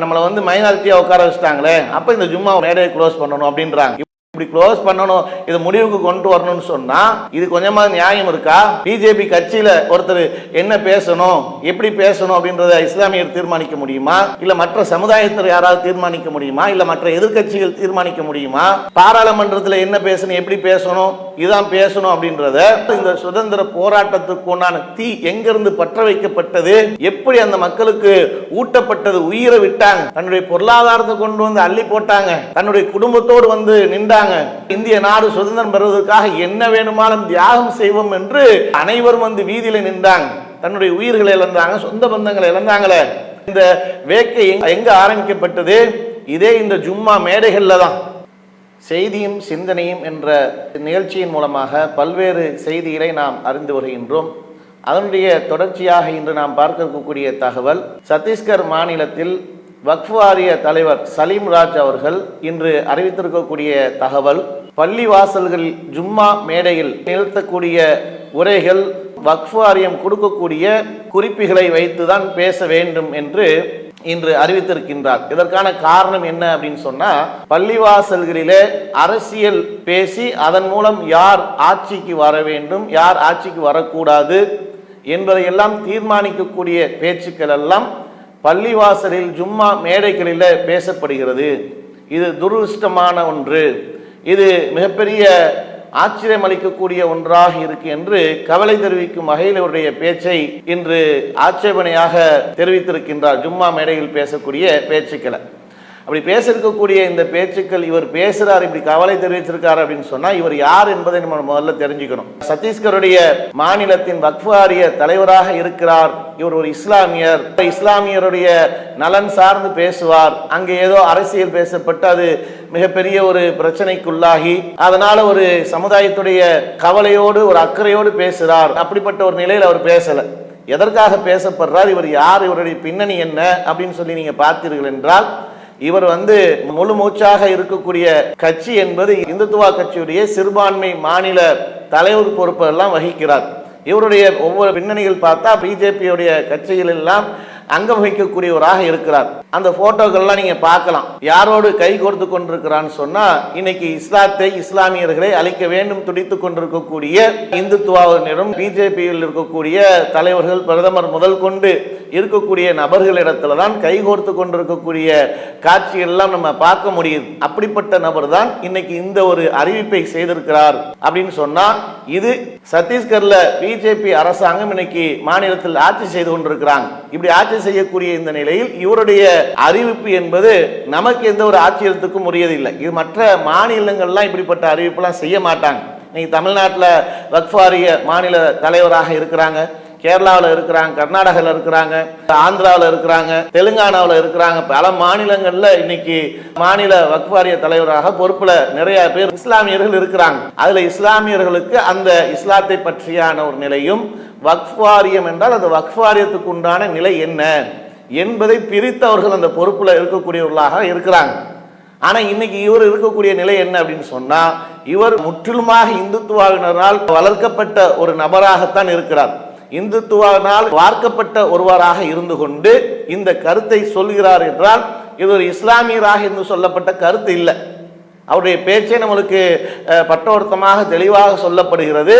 நம்மளை வந்து மைனாரிட்டியாக உட்கார வச்சுட்டாங்களே அப்போ இந்த ஜும்மா மேடையை க்ளோஸ் பண்ணணும் அப்படின்றாங்க. இப்படி க்ளோஸ் பண்ணணும் இது முடிவுக்கு கொண்டு வரணும்னு சொன்னா இது கொஞ்சமா நியாயம் இருக்கா? பிஜேபி கட்சியில ஒருத்தர் என்ன பேசணும் எப்படி பேசணும் அப்படின்றத இஸ்லாமியர் தீர்மானிக்க முடியுமா? இல்ல மற்ற சமுதாயத்தில் யாராவது தீர்மானிக்க முடியுமா? இல்ல மற்ற எதிர்க்கட்சிகள் தீர்மானிக்க முடியுமா? பாராளுமன்றத்தில் என்ன பேசணும் எப்படி பேசணும் இதான் பேசணும் அப்படின்றத இந்த சுதந்திர போராட்டத்துக்கு உண்டான தீ எங்கிருந்து பற்ற வைக்கப்பட்டது எப்படி அந்த மக்களுக்கு ஊட்டப்பட்டது? உயிரை விட்டாங்க. தன்னுடைய பொருளாதாரத்தை கொண்டு வந்து அள்ளி போட்டாங்க. தன்னுடைய குடும்பத்தோடு வந்து நின்றாங்க. இந்திய நாடு சுதந்திரம் பெறுவதற்காக என்ன வேணுமானாலும் தியாகம் செய்வோம் என்று அனைவரும் வந்து வீதியில் நின்றாங்க. தன்னுடைய உயிர்களை இழந்தாங்க சொந்த பந்தங்களை இழந்தாங்களே. இந்த வேக்கை எங்க- ஆரம்பிக்கப்பட்டது? இதே இந்த ஜும்மா மேடைகளில் தான். செய்தியும் சிந்தனையும் என்ற நிகழ்ச்சியின் மூலமாக பல்வேறு செய்திகளை நாம் அறிந்து வருகின்றோம். அதனுடைய தொடர்ச்சியாக இன்று நாம் பார்க்க இருக்கக்கூடிய தகவல் சத்தீஸ்கர் மாநிலத்தில் வக்ஃப் வாரிய தலைவர் சலீம் ராஜ் அவர்கள் இன்று அறிவித்திருக்கக்கூடிய தகவல் பள்ளி வாசல்கள் ஜும்மா மேடையில் நிகழ்த்தக்கூடிய உரைகள் வக்ஃப் வாரியம் கொடுக்கக்கூடிய குறிப்புகளை வைத்துதான் பேச வேண்டும் என்று இன்று அறிவித்திருக்கின்றார். இதற்கான காரணம் என்ன அப்படின்னு சொன்னா பள்ளிவாசல்களிலே அரசியல் பேசி அதன் மூலம் யார் ஆட்சிக்கு வர வேண்டும் யார் ஆட்சிக்கு வரக்கூடாது என்பதையெல்லாம் தீர்மானிக்கக்கூடிய பேச்சுக்கள் எல்லாம் பள்ளிவாசலில் ஜும்மா மேடைகளில் பேசப்படுகிறது. இது துரதிருஷ்டமான ஒன்று. இது மிகப்பெரிய ஆச்சரியம் அளிக்கக்கூடிய ஒன்றாக இருக்கு என்று கவலை தெரிவிக்கும் வகையில் இவருடைய பேச்சை இன்று ஆட்சேபனையாக தெரிவித்திருக்கின்றார். ஜும்மா மேடையில் பேசக்கூடிய பேச்சுக்களை. அப்படி பேசியிருக்கக்கூடிய இந்த பேச்சுக்கள் இவர் பேசுகிறார் இப்படி கவலை தெரிவிச்சிருக்காரு அப்படின்னு சொன்னா இவர் யார் என்பதை நம்ம முதல்ல தெரிஞ்சுக்கணும். சத்தீஸ்கருடைய மாநிலத்தின் வக்ஃபாரிய தலைவராக இருக்கிறார் இவர் ஒரு இஸ்லாமியர். இஸ்லாமியருடைய நலன் சார்ந்து பேசுவார். அங்கே ஏதோ அரசியல் பேசப்பட்டு அது மிகப்பெரிய ஒரு பிரச்சனைக்குள்ளாகி அதனால ஒரு சமுதாயத்துடைய கவலையோடு ஒரு அக்கறையோடு பேசுறார். அப்படிப்பட்ட ஒரு நிலையில் அவர் பேசல. எதற்காக பேசப்படுறார்? இவர் யார்? இவருடைய பின்னணி என்ன? அப்படின்னு சொல்லி நீங்க பார்த்தீர்கள் என்றால் இவர் வந்து முழு மூச்சாக இருக்கக்கூடிய கட்சி என்பது இந்துத்துவா கட்சியுடைய சிறுபான்மை மாநில தலைவர் பொறுப்பெல்லாம் வகிக்கிறார். இவருடைய ஒவ்வொரு பின்னணியில் பார்த்தா பிஜேபியுடைய கட்சிகளெல்லாம் அங்கம் வகிக்கக்கூடியவராக இருக்கிறார். அந்த போட்டோக்கள்லாம் நீங்க பார்க்கலாம். யாரோடு கை கோர்த்து கொண்டிருக்கிறான்னு சொன்னா இன்னைக்கு இஸ்லாத்தை இஸ்லாமியர்களை அழிக்க வேண்டும் துடித்துக் கொண்டிருக்கக்கூடிய இந்துத்துவாவினரும் பிஜேபியில் இருக்கக்கூடிய தலைவர்கள் பிரதமர் முதல் கொண்டு இருக்கக்கூடிய நபர்களிடத்துல தான் கைகோர்த்து கொண்டிருக்கக்கூடிய காட்சிகள் எல்லாம் நம்ம பார்க்க முடியுது. அப்படிப்பட்ட நபர் தான் இன்னைக்கு இந்த ஒரு அறிவிப்பை செய்திருக்கிறார் அப்படின்னு சொன்னா இது சத்தீஸ்கர்ல பிஜேபி அரசாங்கம் இன்னைக்கு மாநிலத்தில் ஆட்சி செய்து கொண்டிருக்கிறாங்க. இப்படி ஆட்சி செய்யக்கூடிய இந்த நிலையில் இவருடைய அறிவிப்பு என்பது நமக்கு எந்த ஒரு ஆட்சியத்துக்கும் உரியதில்லை. இது மற்ற மாநிலங்கள்லாம் இப்படிப்பட்ட அறிவிப்புலாம் செய்ய மாட்டாங்க. இன்னைக்கு தமிழ்நாட்டில் வக்ஃபாரிய மாநில தலைவராக இருக்கிறாங்க. கேரளாவில் இருக்கிறாங்க கர்நாடகாவில் இருக்கிறாங்க ஆந்திராவில் இருக்கிறாங்க தெலுங்கானாவில் இருக்கிறாங்க. பல மாநிலங்களில் இன்னைக்கு மாநில வக்ஃபாரிய தலைவராக பொறுப்புல நிறைய பேர் இஸ்லாமியர்கள் இருக்கிறாங்க. அதுல இஸ்லாமியர்களுக்கு அந்த இஸ்லாத்தை பற்றியான ஒரு நிலையும் வக்ஃபாரியம் என்றால் அந்த வக்ஃபாரியத்துக்கு உண்டான நிலை என்ன என்பதை பிரித்தவர்கள் அந்த பொறுப்புல இருக்கக்கூடியவர்களாக இருக்கிறாங்க. ஆனா இன்னைக்கு இவர் இருக்கக்கூடிய நிலை என்ன அப்படின்னு சொன்னா இவர் முற்றிலுமாக இந்துத்துவாவினரால் வளர்க்கப்பட்ட ஒரு நபராகத்தான் இருக்கிறார். இந்துத்துவனால் வார்க்கப்பட்ட ஒருவராக இருந்து கொண்டு இந்த கருத்தை சொல்கிறார் என்றால் இது ஒரு இஸ்லாமியராக இருந்து சொல்லப்பட்ட கருத்து இல்லை. அவருடைய பேச்சே நம்மளுக்கு பட்டோர்த்தமாக தெளிவாக சொல்லப்படுகிறது.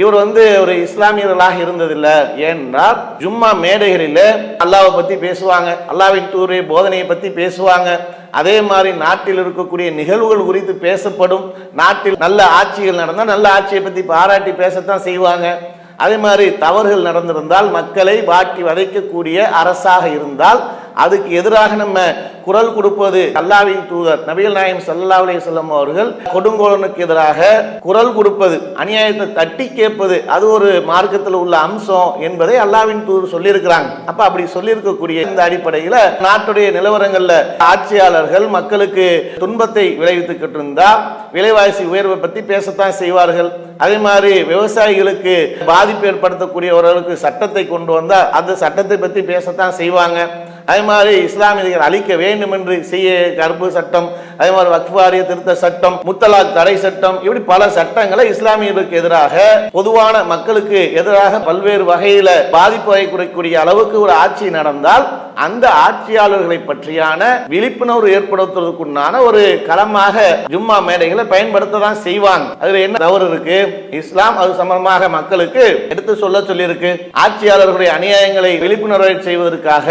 இவர் வந்து ஒரு இஸ்லாமியர்களாக இருந்ததில்லை. ஏனென்றால் ஜும்மா மேடைகளில் அல்லாவை பற்றி பேசுவாங்க அல்லாவின் தூரை போதனையை பற்றி பேசுவாங்க. அதே மாதிரி நாட்டில் இருக்கக்கூடிய நிகழ்வுகள் குறித்து பேசப்படும். நாட்டில் நல்ல ஆட்சிகள் நடந்தால் நல்ல ஆட்சியை பற்றி பாராட்டி பேசத்தான் செய்வாங்க. அதே மாதிரி தவறுகள் நடந்திருந்தால் மக்களை வாட்டி வதைக்கக்கூடிய அரசாக இருந்தால் அதுக்கு எதிராக நம்ம குரல் கொடுப்பது அல்லாவின் தூதர் நபிகள் நாயம் சல்லா அலி சொல்லம் அவர்கள் கொடுங்கோலனுக்கு எதிராக குரல் கொடுப்பது அநியாயத்தை தட்டி கேட்பது அது ஒரு மார்க்கத்தில் உள்ள அம்சம் என்பதை அல்லாவின் தூதர் சொல்லியிருக்கிறாங்க. அப்ப அப்படி சொல்லியிருக்கக்கூடிய இந்த அடிப்படையில் நாட்டுடைய நிலவரங்கள்ல ஆட்சியாளர்கள் மக்களுக்கு துன்பத்தை விளைவித்துக்கிட்டு இருந்தா விலைவாசி உயர்வை பத்தி பேசத்தான் செய்வார்கள். அதே மாதிரி விவசாயிகளுக்கு பாதிப்பு ஏற்படுத்தக்கூடியவர்களுக்கு சட்டத்தை கொண்டு வந்தால் அந்த சட்டத்தை பற்றி பேசத்தான் செய்வாங்க. அதே மாதிரி இஸ்லாமியர்கள் அழிக்க வேண்டும் என்று செய்ய கருப்பு சட்டம் அதே மாதிரி வக்ஃபாரிய திருத்த சட்டம் முத்தலாக் தடை சட்டம் இப்படி பல சட்டங்களை இஸ்லாமியர்களுக்கு எதிராக பொதுவான மக்களுக்கு எதிராக பல்வேறு வகையில பாதிப்பை குறைக்கூடிய அளவுக்கு ஒரு ஆட்சி நடந்தால் அந்த ஆட்சியாளர்களை பற்றியான விழிப்புணர்வு ஏற்படுத்துவதற்குண்டான ஒரு களமாக ஜும்மா மேடைகளை பயன்படுத்த தான் செய்வாங்க. அதுல என்ன தவறு இருக்கு? இஸ்லாம் அது சம்பந்தமாக மக்களுக்கு எடுத்து சொல்ல சொல்லியிருக்கு. ஆட்சியாளர்களுடைய அநியாயங்களை விழிப்புணர்வை செய்வதற்காக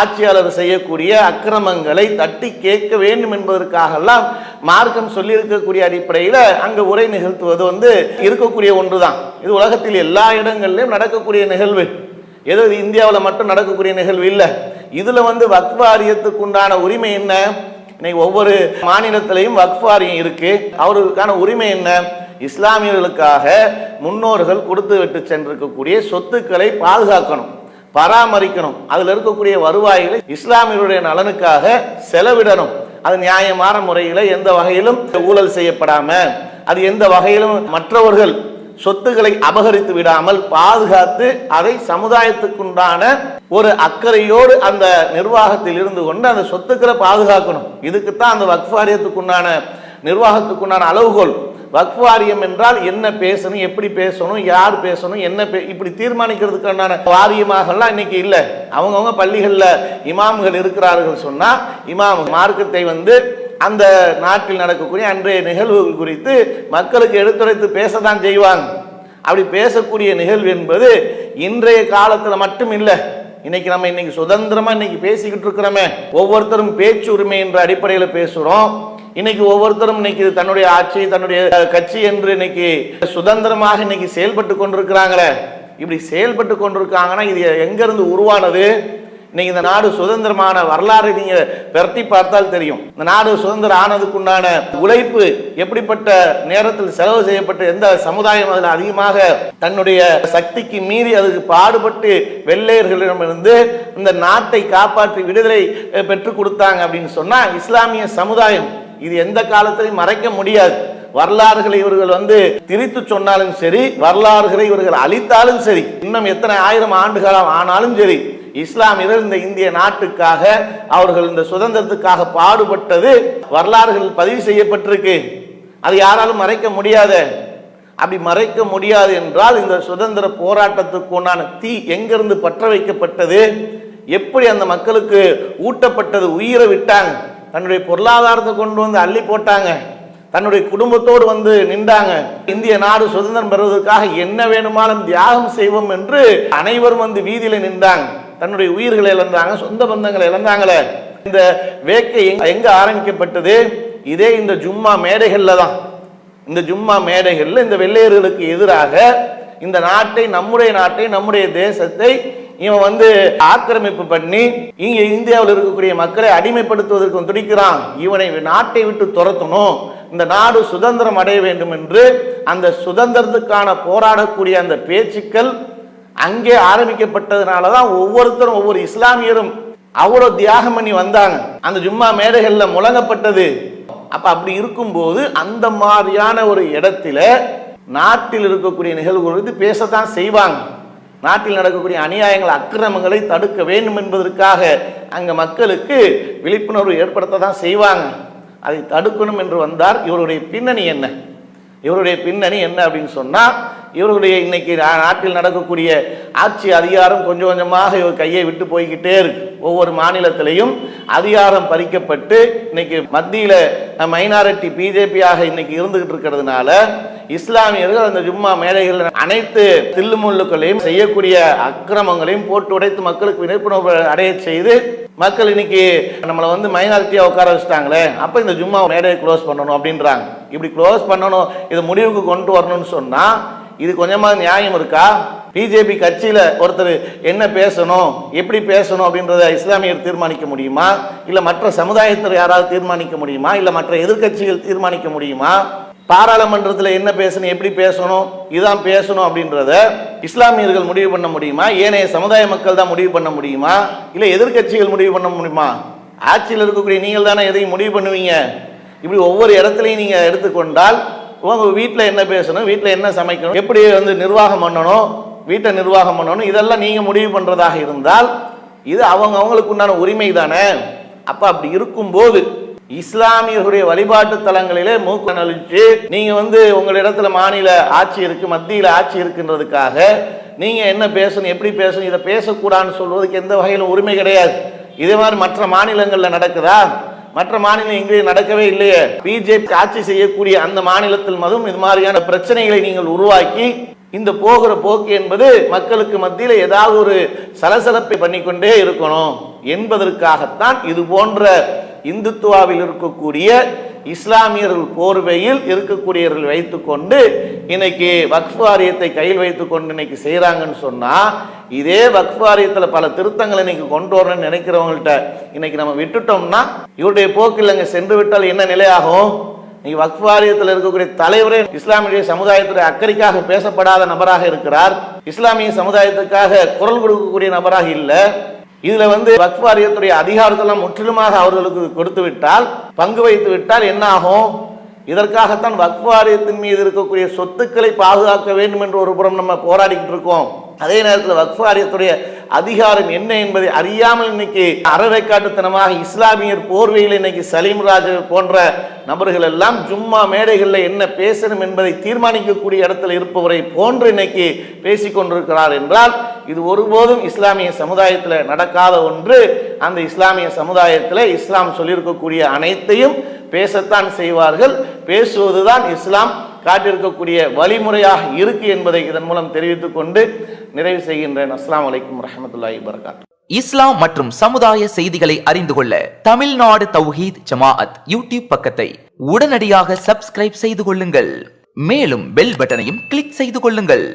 ஆட்சியாளர் செய்யக்கூடிய அக்கிரமங்களை தட்டி கேட்க வேண்டும் என்பதற்காகலாம் மார்க்கம் சொல்லியிருக்கக்கூடிய அடிப்படையில் அங்கே உரை நிகழ்த்துவது வந்து இருக்கக்கூடிய ஒன்று தான் இது உலகத்தில் எல்லா இடங்கள்லையும் நடக்கக்கூடிய நிகழ்வு. ஏதோ இது இந்தியாவில் மட்டும் நடக்கக்கூடிய நிகழ்வு இல்லை. இதில் வந்து வக்ஃப் உண்டான உரிமை என்ன? இன்னைக்கு ஒவ்வொரு மாநிலத்திலையும் வக்வாரியம் இருக்குது இருக்கு. அவருக்கான உரிமை என்ன? இஸ்லாமியர்களுக்காக முன்னோர்கள் கொடுத்து விட்டு சென்றிருக்கக்கூடிய சொத்துக்களை பாதுகாக்கணும். பராமரிக்கணும். அதில் இருக்கக்கூடிய வருவாய்களை இஸ்லாமியருடைய நலனுக்காக செலவிடணும். அது நியாயமான முறையில் எந்த வகையிலும் ஊழல் செய்யப்படாம அது எந்த வகையிலும் மற்றவர்கள் சொத்துக்களை அபகரித்து விடாமல் பாதுகாத்து அதை சமுதாயத்துக்குண்டான ஒரு அக்கறையோடு அந்த நிர்வாகத்தில் இருந்து கொண்டு அந்த சொத்துக்களை பாதுகாக்கணும். இதுக்குத்தான் அந்த வக்ஃபாரியத்துக்குண்டான நிர்வாகத்துக்குண்டான அளவுகோல். வக்ஃப் வாரியம் என்றால் என்ன பேசணும் எப்படி பேசணும் யார் பேசணும் என்ன பே இப்படி தீர்மானிக்கிறதுக்கான வாரியமாகலாம் இன்னைக்கு இல்லை. அவங்கவுங்க பள்ளிகளில் இமாம்கள் இருக்கிறார்கள் சொன்னால் இமாம் மார்க்கத்தை வந்து அந்த நாட்டில் நடக்கக்கூடிய அன்றைய நிகழ்வுகள் குறித்து மக்களுக்கு எடுத்துரைத்து பேசத்தான் செய்வாங்க அப்படி பேசக்கூடிய நிகழ்வு என்பது இன்றைய காலத்தில் மட்டும் இல்லை. இன்னைக்கு நம்ம இன்னைக்கு சுதந்திரமா இன்னைக்கு பேசிக்கிட்டு இருக்கிறோமே. ஒவ்வொருத்தரும் பேச்சு உரிமை என்ற அடிப்படையில் பேசுகிறோம் இன்னைக்கு ஒவ்வொருத்தரும் இன்னைக்கு தன்னுடைய ஆட்சி தன்னுடைய கட்சி என்று இன்னைக்கு சுதந்திரமாக இன்னைக்கு செயல்பட்டு கொண்டிருக்கிறாங்களே. இப்படி செயல்பட்டு கொண்டிருக்காங்கன்னா இது எங்கேருந்து உருவானது? இன்னைக்கு இந்த நாடு சுதந்திரமான வரலாறு நீங்க பெரட்டி பார்த்தால் தெரியும். இந்த நாடு சுதந்திரம் ஆனதுக்குண்டான உழைப்பு எப்படிப்பட்ட நேரத்தில் செலவு செய்யப்பட்டு எந்த சமுதாயம் அதில் அதிகமாக தன்னுடைய சக்திக்கு மீறி அதுக்கு பாடுபட்டு வெள்ளையர்களிடமிருந்து இந்த நாட்டை காப்பாற்றி விடுதலை பெற்றுக் கொடுத்தாங்க அப்படின்னு சொன்னா இஸ்லாமிய சமுதாயம் இது எந்த காலத்திலையும் மறைக்க முடியாது. வரலாறுகளை இவர்கள் வந்து திரித்து சொன்னாலும் சரி வரலாறுகளை இவர்கள் அழித்தாலும் சரி இன்னும் எத்தனை ஆயிரம் ஆண்டுகாலம் ஆனாலும் சரி இஸ்லாமியர்கள் இந்த இந்திய நாட்டுக்காக அவர்கள் இந்த சுதந்திரத்துக்காக பாடுபட்டது வரலாறுகள் பதிவு செய்யப்பட்டிருக்கு. அது யாராலும் மறைக்க முடியாத. அப்படி மறைக்க முடியாது என்றால் இந்த சுதந்திர போராட்டத்துக்கு உண்டான தீ எங்கிருந்து பற்ற வைக்கப்பட்டது எப்படி அந்த மக்களுக்கு ஊட்டப்பட்டது? உயிரை விட்டாங்க தன்னுடைய பொருளாதாரத்தை கொண்டு வந்து அள்ளி போட்டாங்க. தன்னுடைய குடும்பத்தோடு வந்து நின்றாங்க. இந்திய நாடு சுதந்திரம் பெறுவதற்காக என்ன வேணுமானாலும் தியாகம் செய்வோம் என்று அனைவரும் வந்து வீதியில் நின்றாங்க. தன்னுடைய உயிர்களை இழந்தாங்க சொந்த பந்தங்களை இழந்தாங்களே. இந்த வேக்கை எங்க- ஆரம்பிக்கப்பட்டது? இதே இந்த ஜும்மா மேடைகளில் தான். இந்த ஜும்மா மேடைகளில் இந்த வெள்ளையர்களுக்கு எதிராக இந்த நாட்டை நம்முடைய நாட்டை நம்முடைய தேசத்தை இவன் வந்து ஆக்கிரமிப்பு பண்ணி இங்கே இந்தியாவில் இருக்கக்கூடிய மக்களை அடிமைப்படுத்துவதற்கு துடிக்கிறான். இவனை நாட்டை விட்டு துரத்தணும். இந்த நாடு சுதந்திரம் அடைய வேண்டும் என்று அந்த சுதந்திரத்துக்கான போராடக்கூடிய அந்த பேச்சுக்கள் அங்கே ஆரம்பிக்கப்பட்டதுனால தான் ஒவ்வொருத்தரும் ஒவ்வொரு இஸ்லாமியரும் அவ்வளோ தியாகம் பண்ணி வந்தாங்க. அந்த ஜும்மா மேடைகளில் முழங்கப்பட்டது. அப்போ அப்படி இருக்கும்போது அந்த மாதிரியான ஒரு இடத்துல நாட்டில் இருக்கக்கூடிய நிகழ்வுகள் வந்து பேசத்தான் செய்வாங்க. நாட்டில் நடக்கக்கூடிய அநியாயங்கள் அக்கிரமங்களை தடுக்க வேண்டும் என்பதற்காக அங்கே மக்களுக்கு விழிப்புணர்வு ஏற்படுத்த தான் செய்வாங்க. அதை தடுக்கணும் என்று வந்தார். இவருடைய பின்னணி என்ன? இவருடைய பின்னணி என்ன அப்படின்னு சொன்னால் இவர்களுடைய இன்னைக்கு நா- நாட்டில் நடக்கக்கூடிய ஆட்சி அதிகாரம் கொஞ்சம் கொஞ்சமாக இவர் கையை விட்டு போய்கிட்டே இருக்கு. ஒவ்வொரு மாநிலத்திலையும் அதிகாரம் பறிக்கப்பட்டு இன்னைக்கு மத்தியில மைனாரிட்டி பிஜேபியாக இன்னைக்கு இருந்துகிட்டு இருக்கிறதுனால இஸ்லாமியர்கள் அந்த ஜும்மா மேடைகள் அனைத்து தில்லுமுள்ளுக்களையும் செய்யக்கூடிய அக்கிரமங்களையும் போட்டு உடைத்து மக்களுக்கு விழிப்புணர்வு அடைய செய்து மக்கள் இன்னைக்கு நம்மளை வந்து மைனாரிட்டியா உட்கார வச்சுட்டாங்களே அப்ப இந்த ஜும்மா மேடையை க்ளோஸ் பண்ணணும் அப்படின்றாங்க. இப்படி க்ளோஸ் பண்ணணும் இதை முடிவுக்கு கொண்டு வரணும்னு சொன்னா இது கொஞ்சமாக நியாயம் இருக்கா? பிஜேபி கட்சியில் ஒருத்தர் என்ன பேசணும் எப்படி பேசணும் அப்படின்றத இஸ்லாமியர் தீர்மானிக்க முடியுமா? இல்லை மற்ற சமுதாயத்தில் யாராவது தீர்மானிக்க முடியுமா? இல்லை மற்ற எதிர்க்கட்சிகள் தீர்மானிக்க முடியுமா? பாராளுமன்றத்தில் என்ன பேசணும் எப்படி பேசணும் இதான் பேசணும் அப்படின்றத இஸ்லாமியர்கள் முடிவு பண்ண முடியுமா? ஏனைய சமுதாய மக்கள் தான் முடிவு பண்ண முடியுமா? இல்லை எதிர்க்கட்சிகள் முடிவு பண்ண முடியுமா? ஆட்சியில் இருக்கக்கூடிய நீங்கள் தானே எதையும் முடிவு பண்ணுவீங்க? இப்படி ஒவ்வொரு இடத்துலையும் நீங்கள் எடுத்துக்கொண்டால் உங்க வீட்டில் என்ன பேசணும்? வீட்டில் என்ன சமைக்கணும்? எப்படி வந்து நிர்வாகம் பண்ணணும்? வீட்டை நிர்வாகம் பண்ணணும்? இதெல்லாம் நீங்க முடிவு பண்றதாக இருந்தால் இது அவங்க அவங்களுக்கு உண்டான உரிமை தானே? அப்ப அப்படி இருக்கும்போது இஸ்லாமியர்களுடைய வழிபாட்டு தலங்களிலே மூக்கு நலிச்சு நீங்க வந்து உங்களிடத்துல மாநில ஆட்சி இருக்கு மத்தியில் ஆட்சி இருக்குன்றதுக்காக நீங்க என்ன பேசணும் எப்படி பேசணும் இதை பேசக்கூடாதுன்னு சொல்வதற்கு எந்த வகையிலும் உரிமை கிடையாது. இதே மாதிரி மற்ற மாநிலங்களில் நடக்குதா? மற்ற மாநிலம் எங்கேயும் நடக்கவே இல்லையே. பிஜேபி ஆட்சி செய்யக்கூடிய அந்த மாநிலத்தில் மதும் இது மாதிரியான பிரச்சனைகளை நீங்கள் உருவாக்கி இந்த போகிற போக்கு என்பது மக்களுக்கு மத்தியில் ஏதாவது ஒரு சலசலப்பை பண்ணிக்கொண்டே இருக்கணும் என்பதற்காகத்தான் இது போன்ற இந்துத்துவாவில் இருக்கக்கூடிய இஸ்லாமியர்கள் போர்வையில் இருக்கக்கூடியவர்கள் வைத்துக்கொண்டு இன்னைக்கு வக்ஃப் வாரியத்தை கையில் வைத்துக்கொண்டு இன்னைக்கு செய்கிறாங்கன்னு சொன்னால் இதே வக்ஃப் வாரியத்தில் பல திருத்தங்களை இன்னைக்கு கொண்டு வரணும்னு நினைக்கிறவங்கள்ட்ட இன்னைக்கு நம்ம விட்டுட்டோம்னா இவருடைய போக்கு இல்லைங்க. சென்று விட்டால் என்ன நிலையாகும்? நீ வக்ஃப் வாரியத்தில் இருக்கக்கூடிய தலைவரே இஸ்லாமிய சமுதாயத்துடைய அக்கறைக்காக பேசப்படாத நபராக இருக்கிறார். இஸ்லாமிய சமுதாயத்துக்காக குரல் கொடுக்கக்கூடிய நபராக இல்லை. இதுல வந்து வக்ஃப் வாரியத்துடைய அதிகாரத்தெல்லாம் முற்றிலுமாக அவர்களுக்கு கொடுத்து விட்டால் பங்கு வைத்து விட்டால் என்ன ஆகும் இதற்காகத்தான் வக்ஃப் வாரியத்தின் மீது இருக்கக்கூடிய சொத்துக்களை பாதுகாக்க வேண்டும் என்று ஒரு புறம் நம்ம போராடிக்கிட்டு இருக்கோம். அதே நேரத்தில் வக்ஃப் வாரியத்துடைய அதிகாரம் என்ன என்பதை அறியாமல் இன்னைக்கு அறவைக்காட்டுத்தனமாக இஸ்லாமியர் போர்வையில் இன்னைக்கு சலீம் ராஜ் போன்ற நபர்கள் எல்லாம் ஜும்மா மேடைகளில் என்ன பேசணும் என்பதை தீர்மானிக்கக்கூடிய இடத்துல இருப்பவரை போன்று இன்னைக்கு பேசிக் கொண்டிருக்கிறார் என்றால் இது ஒருபோதும் இஸ்லாமிய சமுதாயத்தில் நடக்காத ஒன்று. அந்த இஸ்லாமிய சமுதாயத்தில் இஸ்லாம் சொல்லியிருக்கக்கூடிய அனைத்தையும் பேசத்தான் செய்வார்கள். பேசுவதுதான் இஸ்லாம். காட்டியிருக்கக்கூடிய வழிமுறையாக இருக்கு என்பதை இதன் மூலம் தெரிவித்துக் கொண்டு நிறைவு செய்கின்றேன். அஸ்லாம் வலைக்கம் வரஹ்மத்துல்லாஹி வபரகாத்துஹு இஸ்லாம் மற்றும் சமுதாய செய்திகளை அறிந்து கொள்ள தமிழ்நாடு தௌஹீத் ஜமாஅத் யூடியூப் பக்கத்தை உடனடியாக சப்ஸ்கிரைப் செய்து கொள்ளுங்கள். மேலும் பெல் பட்டனையும் கிளிக் செய்து கொள்ளுங்கள்.